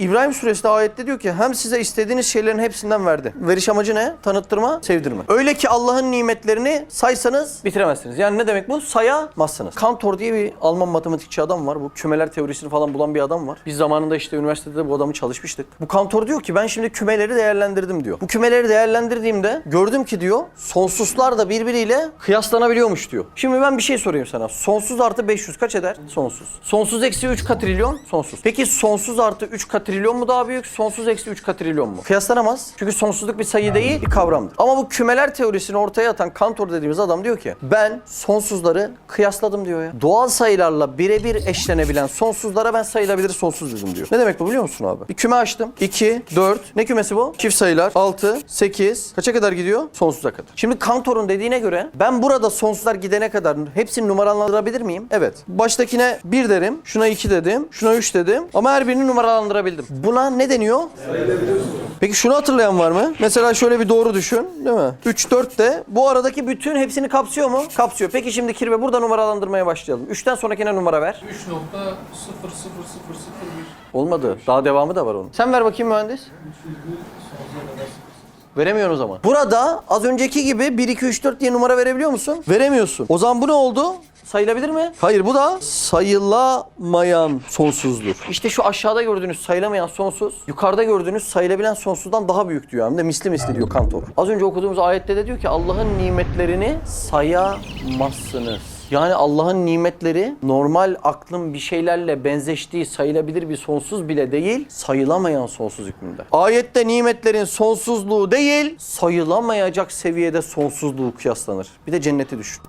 İbrahim suresinde ayette diyor ki hem size istediğiniz şeylerin hepsinden verdi. Veriş amacı ne? Tanıttırma, sevdirme. Öyle ki Allah'ın nimetlerini saysanız bitiremezsiniz. Yani ne demek bu? Sayamazsınız. Kantor diye bir Alman matematikçi adam var. Bu kümeler teorisini falan bulan bir adam var. Biz zamanında işte üniversitede bu adamı çalışmıştık. Bu Kantor diyor ki ben şimdi kümeleri değerlendirdim diyor. Bu kümeleri değerlendirdiğimde gördüm ki diyor sonsuzlar da birbiriyle kıyaslanabiliyormuş diyor. Şimdi ben bir şey sorayım sana. Sonsuz artı 500 kaç eder? Sonsuz. Sonsuz eksi 3 katrilyon? Sonsuz. Peki sonsuz artı 3 katrilyon mu daha büyük? Sonsuz eksi 3 katrilyon mu? Kıyaslanamaz. Çünkü sonsuzluk bir sayı değil, bir kavramdır. Ama bu kümeler teorisini ortaya atan Kantor dediğimiz adam diyor ki ben sonsuzları kıyasladım diyor ya. Doğal sayılarla birebir eşlenebilen sonsuzlara ben sayılabilir sonsuz dedim diyor. Ne demek bu biliyor musun abi? Bir küme açtım. 2, 4. Ne kümesi bu? Çift sayılar. 6, 8. Kaça kadar gidiyor? Sonsuza kadar. Şimdi Kantor'un dediğine göre ben burada sonsuzlar gidene kadar hepsini numaralandırabilir miyim? Evet. Baştakine 1 derim. Şuna 2 dedim. Şuna 3 dedim. Ama her birini numaralandırabildim. Buna ne deniyor? Peki şunu hatırlayan var mı? Mesela şöyle bir doğru düşün, değil mi? 3 4 de bu aradaki bütün hepsini kapsıyor mu? Kapsıyor. Peki şimdi Kirve burada numaralandırmaya başlayalım. 3'ten sonrakine numara ver. 3.00001 Olmadı. Daha devamı da var onun. Sen ver bakayım mühendis. Veremiyorsun o zaman. Burada az önceki gibi 1 2 3 4 diye numara verebiliyor musun? Veremiyorsun. O zaman bu ne oldu? Sayılabilir mi? Hayır bu da sayılamayan sonsuzluk. İşte şu aşağıda gördüğünüz sayılamayan sonsuz, yukarıda gördüğünüz sayılabilen sonsuzdan daha büyük diyor. Hem de misli misli diyor Kantor. Az önce okuduğumuz ayette de diyor ki Allah'ın nimetlerini sayamazsınız. Yani Allah'ın nimetleri normal aklın bir şeylerle benzeştiği sayılabilir bir sonsuz bile değil, sayılamayan sonsuz hükmünde. Ayette nimetlerin sonsuzluğu değil, sayılamayacak seviyede sonsuzluğu kıyaslanır. Bir de cenneti düşün.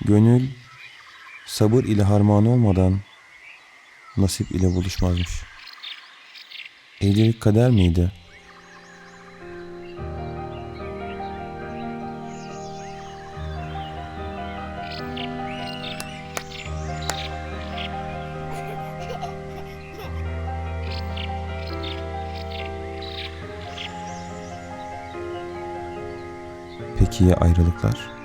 Gönül sabır ile harman olmadan nasip ile buluşmazmış. Evlilik kader miydi? Peki ya ayrılıklar?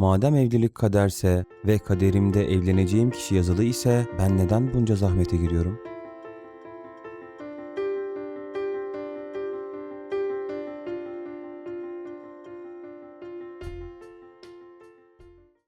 Madem evlilik kaderse ve kaderimde evleneceğim kişi yazılı ise ben neden bunca zahmete giriyorum?